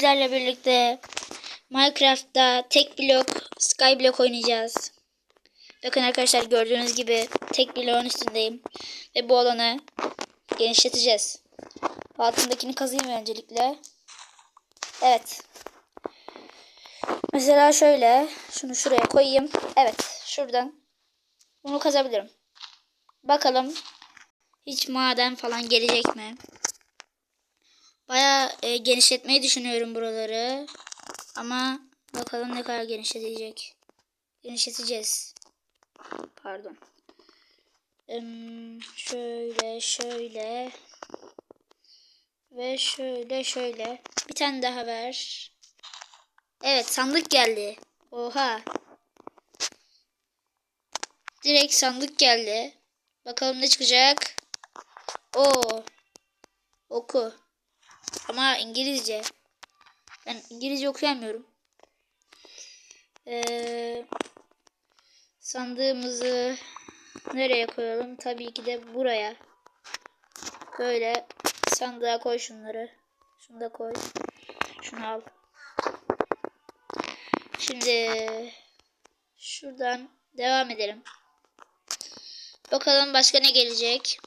sizlerle birlikte Minecraft'ta tek blok Skyblock oynayacağız. Bakın arkadaşlar gördüğünüz gibi tek bloğun üstündeyim. Ve bu alanı genişleteceğiz. Altındakini kazıyım öncelikle. Evet. Mesela şöyle. Şunu şuraya koyayım. Evet. Şuradan. Bunu kazabilirim. Bakalım. Hiç maden falan gelecek mi? Baya genişletmeyi düşünüyorum buraları. Ama bakalım ne kadar genişletecek. Genişleteceğiz. Pardon. Em, şöyle şöyle. Ve şöyle şöyle. Bir tane daha ver. Evet sandık geldi. Oha. Direkt sandık geldi. Bakalım ne çıkacak. Oo. Oku. Ama İngilizce. Ben İngilizce okuyamıyorum. Ee, sandığımızı nereye koyalım? Tabii ki de buraya. Böyle sandığa koy şunları. Şunu da koy. Şunu al. Şimdi şuradan devam edelim. Bakalım başka ne gelecek.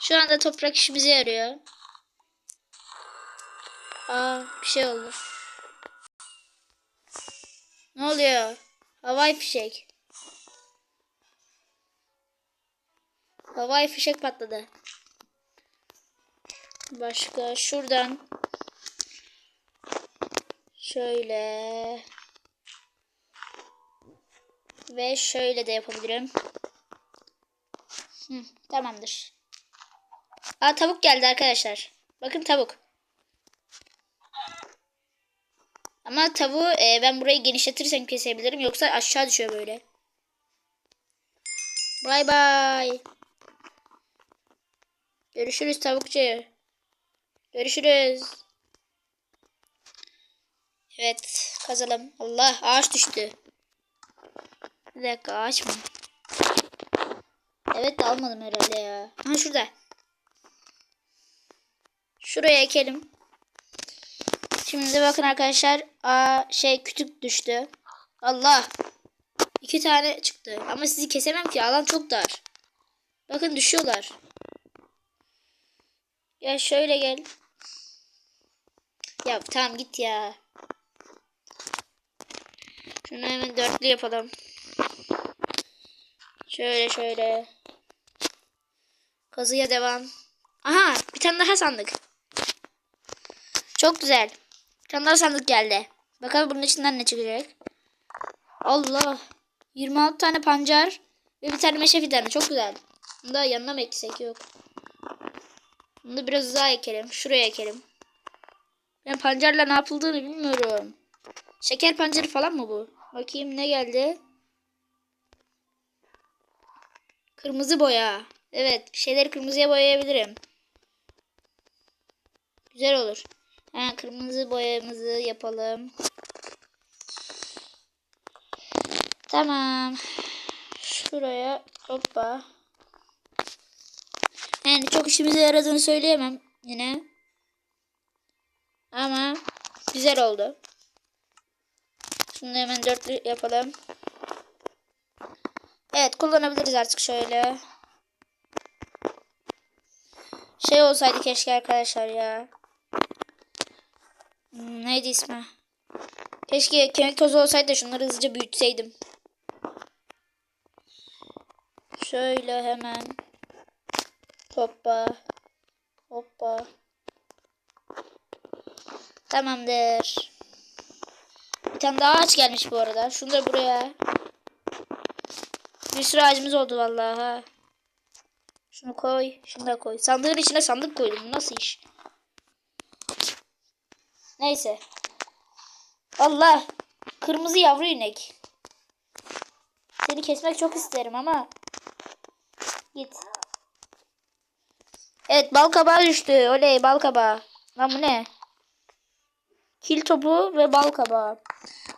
Şu anda toprak işimize yarıyor. Aa bir şey oldu. Ne oluyor? Havai fişek. Havai fişek patladı. Başka şuradan şöyle ve şöyle de yapabilirim. Hı, tamamdır. Aa tavuk geldi arkadaşlar. Bakın tavuk. Ama tavuğu e, ben burayı genişletirsem kesebilirim. Yoksa aşağı düşüyor böyle. Bay bay. Görüşürüz tavukçu. Görüşürüz. Evet kazalım. Allah ağaç düştü. Bir dakika ağaç mı? Evet almadım herhalde ya. Ha şurada. Şuraya ekelim. Şimdi bakın arkadaşlar. Aa, şey kütük düştü. Allah. İki tane çıktı. Ama sizi kesemem ki. Alan çok dar. Bakın düşüyorlar. Ya şöyle gel. Ya tamam git ya. Şunu hemen dörtlü yapalım. Şöyle şöyle. Kazıya devam. Aha bir tane daha sandık. Çok güzel. Daha sandık geldi. Bakalım bunun içinden ne çıkacak. Allah. 26 tane pancar ve bir tane meşe fidanı. Çok güzel. Bunu da yanına mı eksek? Yok. Bunu da biraz daha ekelim. Şuraya ekelim. Ben pancarla ne yapıldığını bilmiyorum. Şeker pancarı falan mı bu? Bakayım ne geldi? Kırmızı boya. Evet, şeyleri kırmızıya boyayabilirim. Güzel olur. Ha, kırmızı boyamızı yapalım. Tamam. Şuraya hoppa. Yani çok işimize yaradığını söyleyemem yine. Ama güzel oldu. Şimdi hemen dörtlü yapalım. Evet kullanabiliriz artık şöyle. Şey olsaydı keşke arkadaşlar ya. Hmm, neydi ismi? Keşke kemik tozu olsaydı da şunları hızlıca büyütseydim. Şöyle hemen. Hoppa. Hoppa. Tamamdır. Bir tane daha ağaç gelmiş bu arada. Şunu da buraya. Bir sürü ağacımız oldu vallahi. ha. Şunu koy. Şunu da koy. Sandığın içine sandık koydum. Nasıl iş? Neyse. Allah. Kırmızı yavru inek. Seni kesmek çok isterim ama. Git. Evet bal kabağı düştü. Oley bal kabağı. Lan bu ne? Kil topu ve bal kabağı.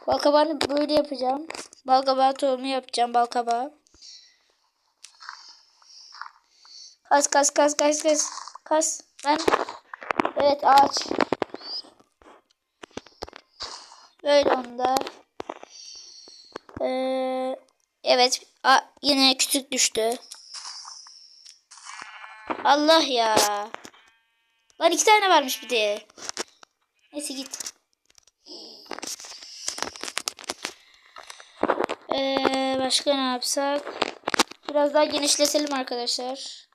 Bal kabağını böyle yapacağım. Bal kabağı tohumu yapacağım bal kabağı. Kas kas kas kas kas. Kas. Ben. Evet ağaç. Böyle onda. Ee, evet. A, yine küçük düştü. Allah ya. Lan iki tane varmış bir de. Neyse git. Ee, başka ne yapsak? Biraz daha genişletelim arkadaşlar.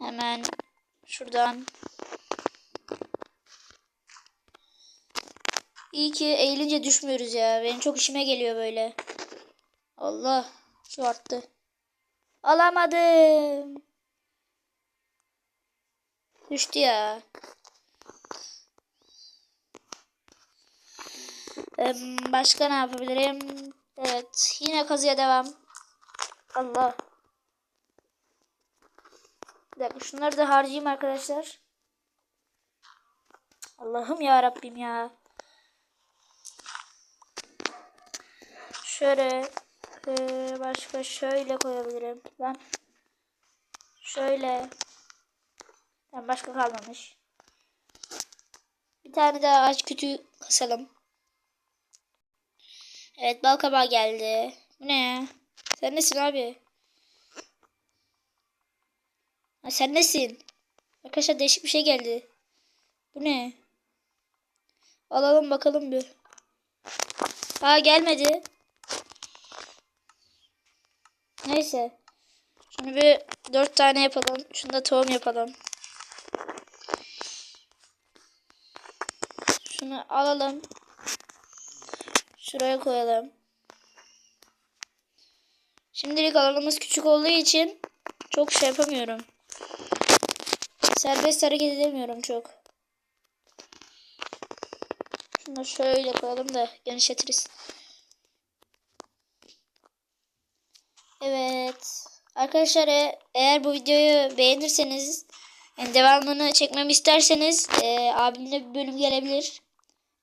Hemen şuradan. İyi ki eğilince düşmüyoruz ya. Benim çok işime geliyor böyle. Allah. Şu arttı. Alamadım. Düştü ya. Başka ne yapabilirim? Evet. Yine kazıya devam. Allah. Bir dakika şunları da harcayayım arkadaşlar. Allah'ım ya Rabbim ya. Şöyle e, başka şöyle koyabilirim. Ben şöyle ben başka kalmamış. Bir tane daha ağaç kütüğü kasalım. Evet bal geldi. Bu ne? Sen nesin abi? Ha, sen nesin? Arkadaşlar değişik bir şey geldi. Bu ne? Alalım bakalım bir. Aa gelmedi. Neyse. Şunu bir dört tane yapalım. Şunu da tohum yapalım. Şunu alalım. Şuraya koyalım. Şimdilik alanımız küçük olduğu için çok şey yapamıyorum. Serbest hareket edemiyorum çok. Şunu şöyle koyalım da genişletiriz. Evet. Arkadaşlar e- eğer bu videoyu beğenirseniz yani devamını çekmemi isterseniz e, abimle bir bölüm gelebilir.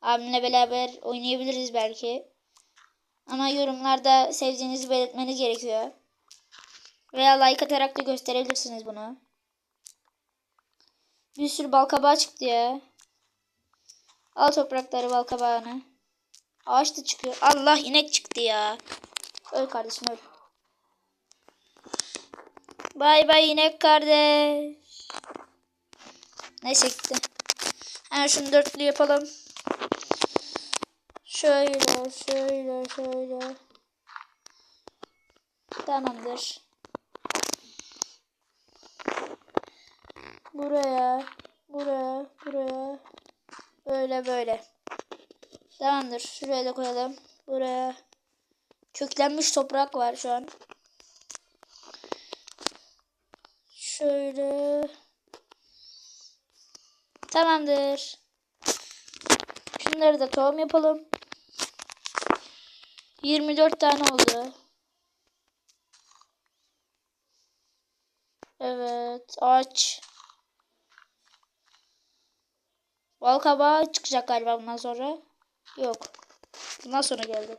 Abimle beraber oynayabiliriz belki. Ama yorumlarda sevdiğinizi belirtmeniz gerekiyor. Veya like atarak da gösterebilirsiniz bunu. Bir sürü balkabağı çıktı ya. Al toprakları balkabağını. Ağaç da çıkıyor. Allah inek çıktı ya. Öl kardeşim öl. Bay bay inek kardeş. Neyse gitti. Hemen şunu dörtlü yapalım. Şöyle, şöyle, şöyle. Tamamdır. Buraya, buraya, buraya. Böyle böyle. Tamamdır. Şuraya da koyalım. Buraya. Köklenmiş toprak var şu an. Şöyle. Tamamdır. Şunları da tohum yapalım. 24 tane oldu. Evet. Ağaç. Bal kabağı çıkacak galiba bundan sonra. Yok. Bundan sonra geldi.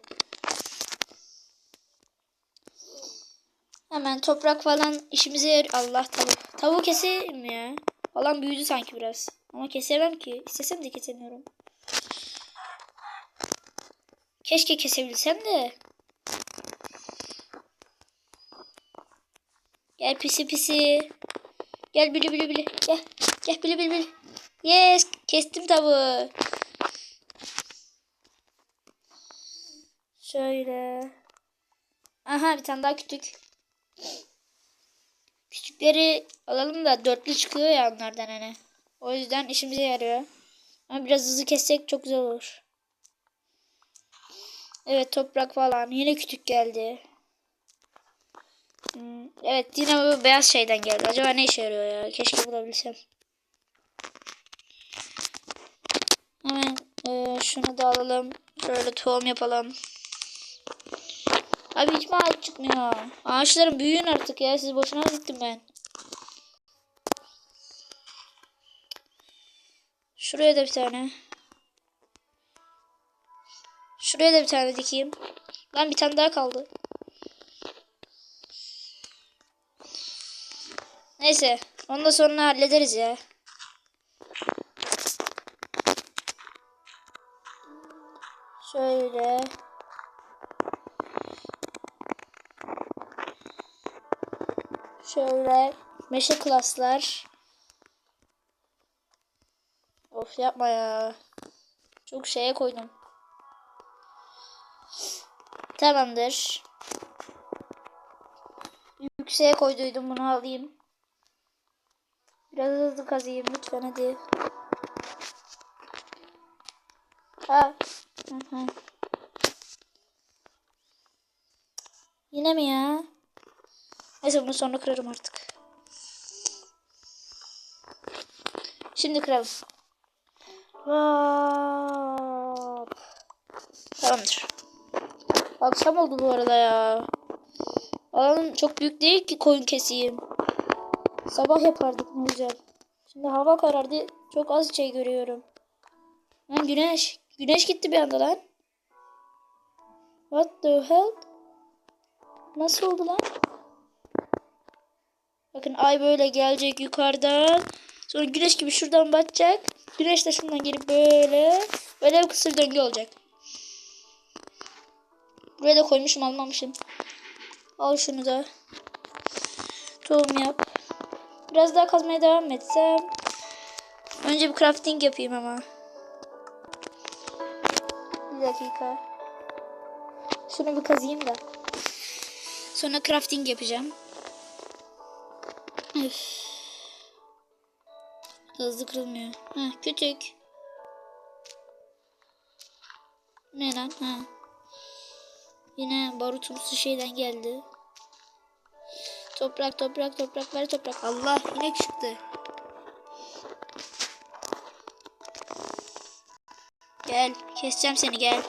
Hemen toprak falan işimize yarıyor. Allah tavuk. Tavuğu keseyim ya. Falan büyüdü sanki biraz. Ama kesemem ki. İstesem de kesemiyorum. Keşke kesebilsem de. Gel pisi pisi. Gel bili bili bili. Gel. Gel bili bili bili. Yes. Kestim tavuğu. Şöyle. Aha bir tane daha küçük. Küçükleri alalım da dörtlü çıkıyor ya onlardan hani. O yüzden işimize yarıyor. Ama biraz hızlı kessek çok güzel olur. Evet toprak falan. Yine küçük geldi. Hmm, evet yine bu beyaz şeyden geldi. Acaba ne işe yarıyor ya? Keşke bulabilsem. Hemen e, şunu da alalım. Şöyle tohum yapalım. Abi hiç mi ağaç çıkmıyor? Ağaçların büyüyün artık ya. Siz boşuna gittim ben? Şuraya da bir tane. Şuraya da bir tane dikeyim. Lan bir tane daha kaldı. Neyse. Onu da sonra hallederiz ya. Şöyle meşe klaslar. Of yapma ya. Çok şeye koydum. Tamamdır. Yükseğe koyduydum bunu alayım. Biraz hızlı kazıyım lütfen hadi. Ha. Hı hı. Yine mi ya? Neyse bunu sonra kırarım artık. Şimdi kıralım. Hop. Tamamdır. Akşam oldu bu arada ya. Alanım çok büyük değil ki koyun keseyim. Sabah yapardık ne güzel. Şimdi hava karardı. Çok az şey görüyorum. Lan güneş. Güneş gitti bir anda lan. What the hell? Nasıl oldu lan? Bakın ay böyle gelecek yukarıdan. Sonra güneş gibi şuradan batacak. Güneş de şuradan gelip böyle. Böyle bir kısır döngü olacak. Buraya da koymuşum almamışım. Al şunu da. Tohum yap. Biraz daha kazmaya devam etsem. Önce bir crafting yapayım ama. Bir dakika. Şunu bir kazıyım da. Sonra crafting yapacağım. Üf. Hızlı kırılmıyor. Heh, küçük. Ne lan? Ha. Yine barutumsu şeyden geldi. Toprak toprak toprak ver toprak. Allah inek çıktı. Gel keseceğim seni gel.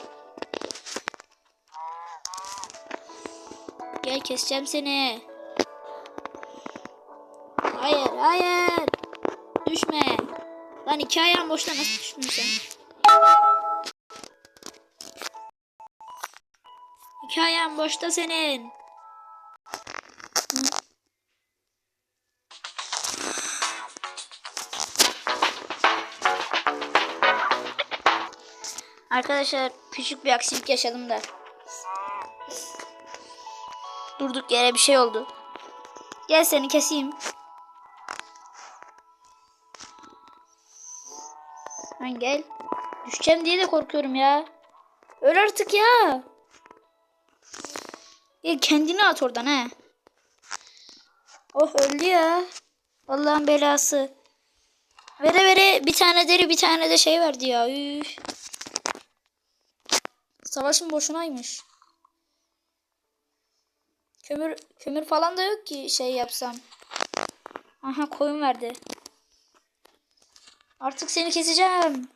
Gel keseceğim seni. Hayır. Düşme. Lan iki ayağın boşta nasıl düştün sen? İki ayağın boşta senin. Arkadaşlar küçük bir aksilik yaşadım da. Durduk yere bir şey oldu. Gel seni keseyim. Lan gel. Düşeceğim diye de korkuyorum ya. Öl artık ya. Gel kendini at oradan he. Oh öldü ya. Allah'ın belası. Vere vere bir tane deri bir tane de şey verdi ya. Üf. Savaşın boşunaymış. Kömür kömür falan da yok ki şey yapsam. Aha koyun verdi. Artık seni keseceğim.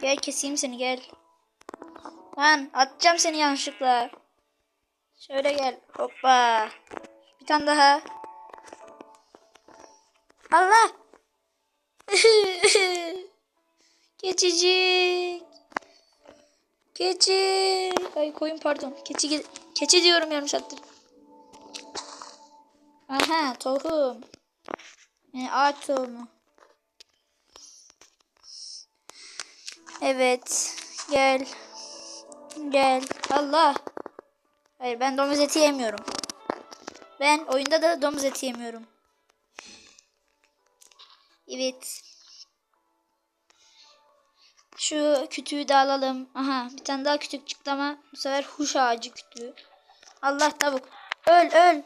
Gel keseyim seni gel. Lan atacağım seni yanlışlıkla. Şöyle gel. Hoppa. Bir tane daha. Allah. Keçicik. Keçi. Ay koyun pardon. Keçi keçi diyorum yanlış attım. Aha tohum. Yani ağaç tohumu. Evet. Gel. Gel. Allah. Hayır ben domuz eti yemiyorum. Ben oyunda da domuz eti yemiyorum. Evet. Şu kütüğü de alalım. Aha bir tane daha kütük çıktı ama bu sefer huş ağacı kütüğü. Allah tavuk. Öl öl.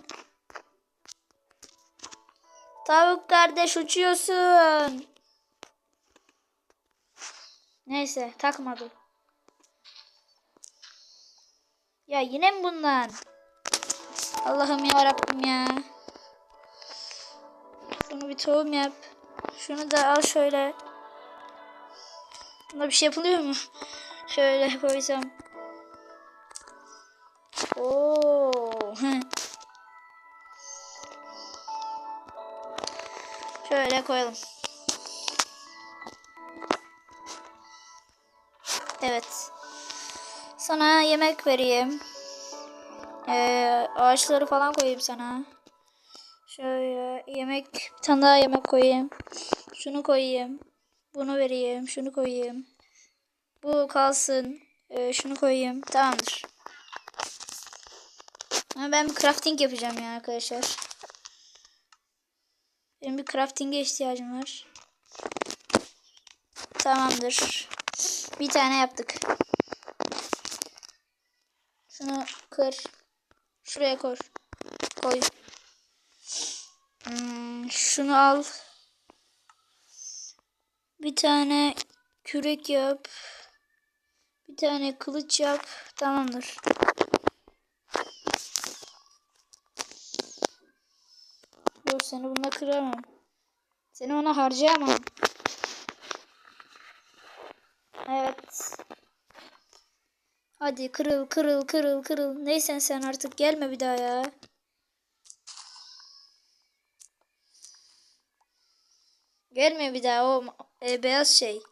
Tavuk kardeş uçuyorsun. Neyse takmadı. Ya yine mi bundan? Allah'ım ya Rabbim ya. Şunu bir tohum yap. Şunu da al şöyle. Buna bir şey yapılıyor mu? şöyle koysam. Oo. Şöyle koyalım. Evet. Sana yemek vereyim. Ee, ağaçları falan koyayım sana. Şöyle yemek, bir tane daha yemek koyayım. Şunu koyayım. Bunu vereyim. Şunu koyayım. Bu kalsın. Ee, şunu koyayım. Tamamdır. Ama ben crafting yapacağım ya arkadaşlar. Benim bir crafting'e ihtiyacım var. Tamamdır. Bir tane yaptık. Şunu kır. Şuraya koy. Koy. Hmm, şunu al. Bir tane kürek yap. Bir tane kılıç yap. Tamamdır. Yok seni bunda kıramam. Seni ona harcayamam. Evet. Hadi kırıl kırıl kırıl kırıl. Neysen sen artık gelme bir daha ya. Gelme bir daha o e, beyaz şey.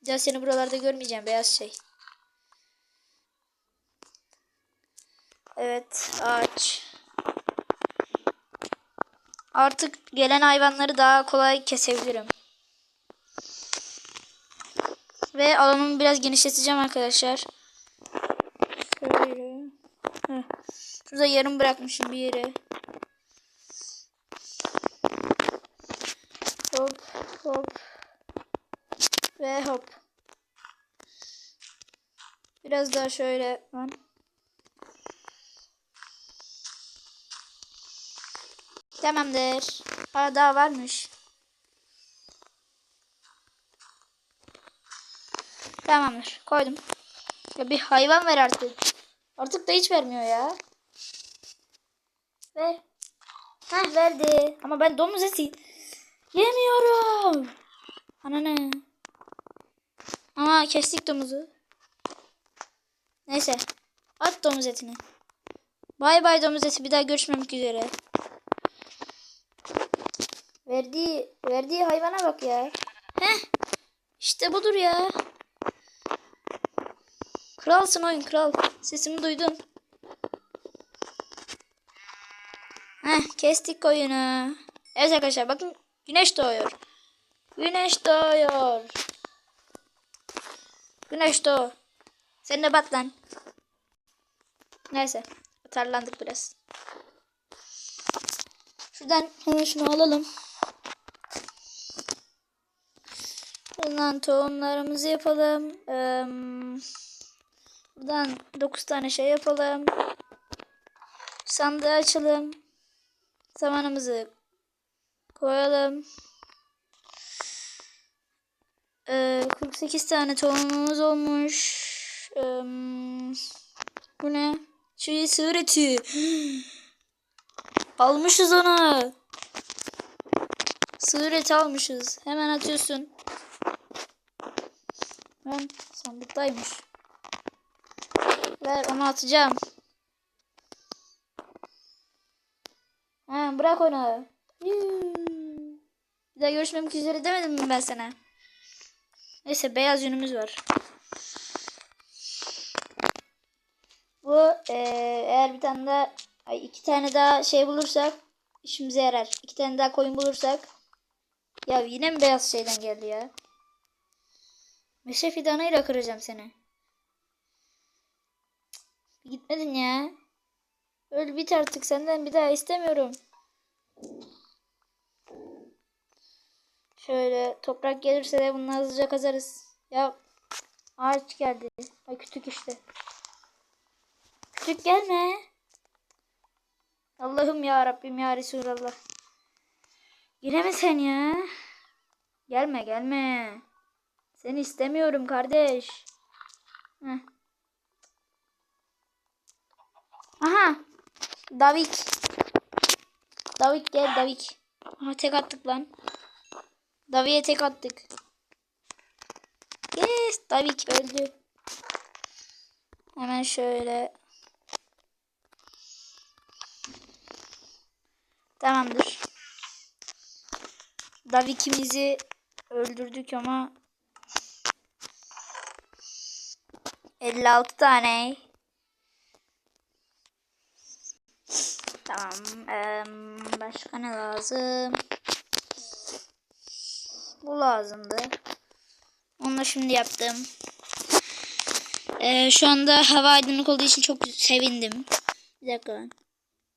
Bir daha seni buralarda görmeyeceğim beyaz şey. Evet ağaç. Artık gelen hayvanları daha kolay kesebilirim. Ve alanımı biraz genişleteceğim arkadaşlar. Şöyle. Heh. Şurada yarım bırakmışım bir yere. Hop hop. Ve hop. Biraz daha şöyle lan. Tamamdır. Aa daha varmış. Tamamdır. Koydum. Ya bir hayvan ver artık. Artık da hiç vermiyor ya. Ver. Heh verdi. Ama ben domuz eti yemiyorum. Ana ne? Ama kestik domuzu. Neyse. At domuz etini. Bay bay domuz eti. Bir daha görüşmemek üzere. Verdiği, verdiği hayvana bak ya. Heh. İşte budur ya. Kralsın oyun kral. Sesimi duydun. Heh kestik oyunu. Evet arkadaşlar bakın güneş doğuyor. Güneş doğuyor. Güneş doğu. Sen de bat lan. Neyse. Atarlandık biraz. Şuradan hemen şunu alalım. Buradan tohumlarımızı yapalım. Ee, buradan 9 tane şey yapalım. Sandığı açalım. Zamanımızı koyalım. Ee, 48 tane tohumumuz olmuş. Ee, bu ne? Çiğ sığır eti. Almışız onu. Sığır eti almışız. Hemen atıyorsun. Ben sandıktaymış. Ver onu atacağım. Ha, bırak onu. Bir daha görüşmemek üzere demedim mi ben sana? Neyse beyaz yünümüz var. Bu eee, eğer bir tane daha ay iki tane daha şey bulursak işimize yarar. İki tane daha koyun bulursak. Ya yine mi beyaz şeyden geldi ya? Meşe fidanıyla kıracağım seni. Gitmedin ya. Öl bit artık senden bir daha istemiyorum. Şöyle toprak gelirse de bunu hızlıca kazarız. Ya ağaç geldi. Ay kütük işte. Kütük gelme. Allah'ım ya Rabbim ya Resulallah. Yine mi sen ya? Gelme gelme. Seni istemiyorum kardeş. Heh. Aha. Davik. Davik gel Davik. Aha tek attık lan. Davik'e tek attık. Yes Davik öldü. Hemen şöyle. Tamamdır. Davik'imizi öldürdük ama 56 tane. Tamam. başka ne lazım? Bu lazımdı. Onu da şimdi yaptım. Ee, şu anda hava aydınlık olduğu için çok sevindim. Bir dakika.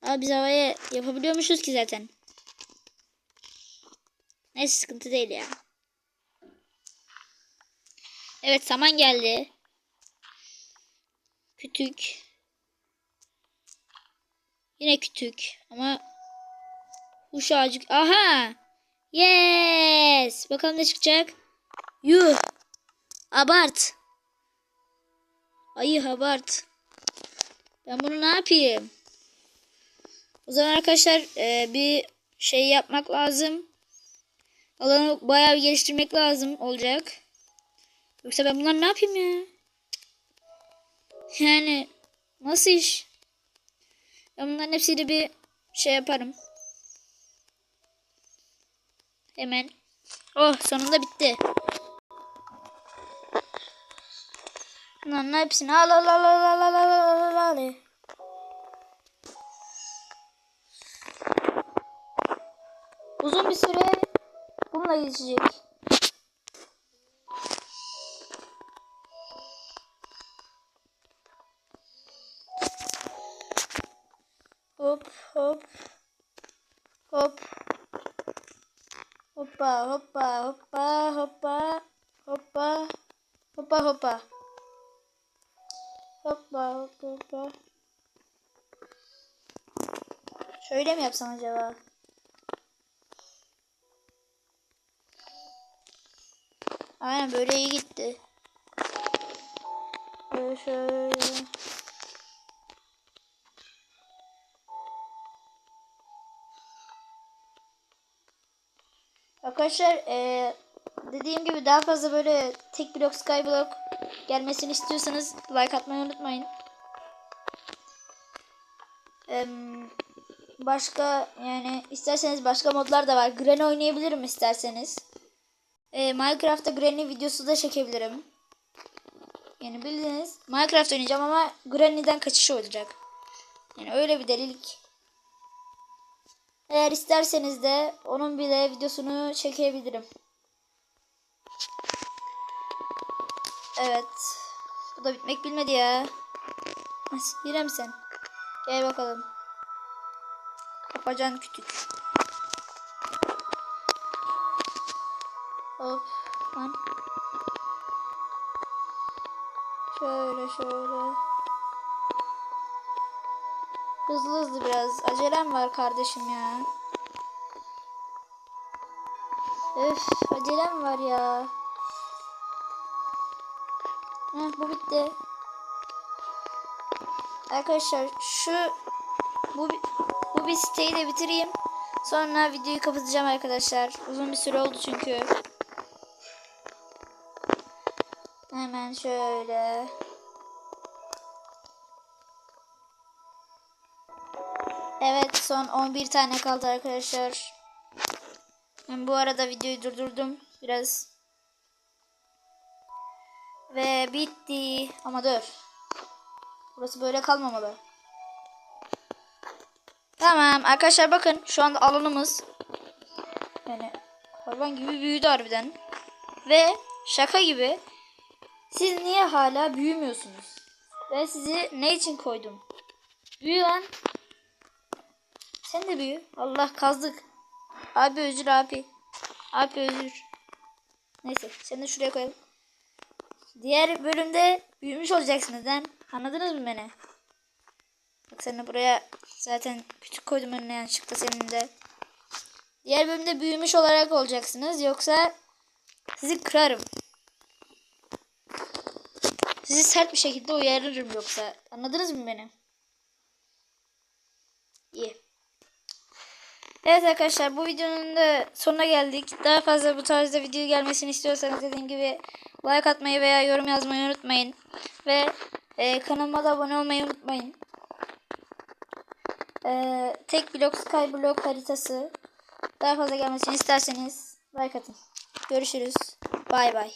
Aa, biz havaya yapabiliyormuşuz ki zaten. Neyse sıkıntı değil ya. Evet saman geldi. Kütük. Yine kütük ama kuş ağacı. Aha! Yes! Bakalım ne çıkacak. Yuh! Abart. Ayı abart. Ben bunu ne yapayım? O zaman arkadaşlar e, bir şey yapmak lazım. Alanı bayağı bir geliştirmek lazım olacak. Yoksa ben bunları ne yapayım ya? Yani nasıl iş? Ben bunların hepsiyle bir şey yaparım. Hemen. Oh sonunda bitti. Bunların hepsini al al al al al al al al al. Uzun bir süre bununla geçecek. Hop hop. Hop. Hoppa hoppa hoppa hoppa hoppa hoppa hoppa. Hoppa hoppa hoppa. Şöyle mi yapsam acaba? Aynen böyle iyi gitti. Böyle şöyle. Arkadaşlar eee, dediğim gibi daha fazla böyle tek blok skyblock gelmesini istiyorsanız like atmayı unutmayın. Em, başka yani isterseniz başka modlar da var. Granny oynayabilirim isterseniz. Eee, Minecraft'ta Granny videosu da çekebilirim. Yani bildiğiniz Minecraft oynayacağım ama Granny'den kaçış olacak. Yani öyle bir delilik. Eğer isterseniz de onun bile videosunu çekebilirim. Evet. Bu da bitmek bilmedi ya. Yine mi sen? Gel bakalım. Kapacan kütük. Hop. Lan. Şöyle şöyle. Hızlı hızlı biraz. Acelem var kardeşim ya. Öf acelem var ya. Heh, bu bitti. Arkadaşlar şu bu bu bir siteyi de bitireyim. Sonra videoyu kapatacağım arkadaşlar. Uzun bir süre oldu çünkü. Hemen şöyle. Evet son 11 tane kaldı arkadaşlar. Ben bu arada videoyu durdurdum biraz. Ve bitti. Ama dur. Burası böyle kalmamalı. Tamam arkadaşlar bakın şu anda alanımız yani hayvan gibi büyüdü harbiden. Ve şaka gibi siz niye hala büyümüyorsunuz? Ben sizi ne için koydum? Büyü lan. Sen de büyü. Allah kazdık. Abi özür abi. Abi özür. Neyse seni de şuraya koyalım. Diğer bölümde büyümüş olacaksınız lan. Anladınız mı beni? Bak seni buraya zaten küçük koydum önüne yanlışlıkla senin de. Diğer bölümde büyümüş olarak olacaksınız. Yoksa sizi kırarım. Sizi sert bir şekilde uyarırım yoksa. Anladınız mı beni? İyi. Evet arkadaşlar bu videonun da sonuna geldik. Daha fazla bu tarzda video gelmesini istiyorsanız dediğim gibi like atmayı veya yorum yazmayı unutmayın. Ve e, kanalıma da abone olmayı unutmayın. E, tek blok skyblock haritası daha fazla gelmesini isterseniz like atın. Görüşürüz. Bay bay.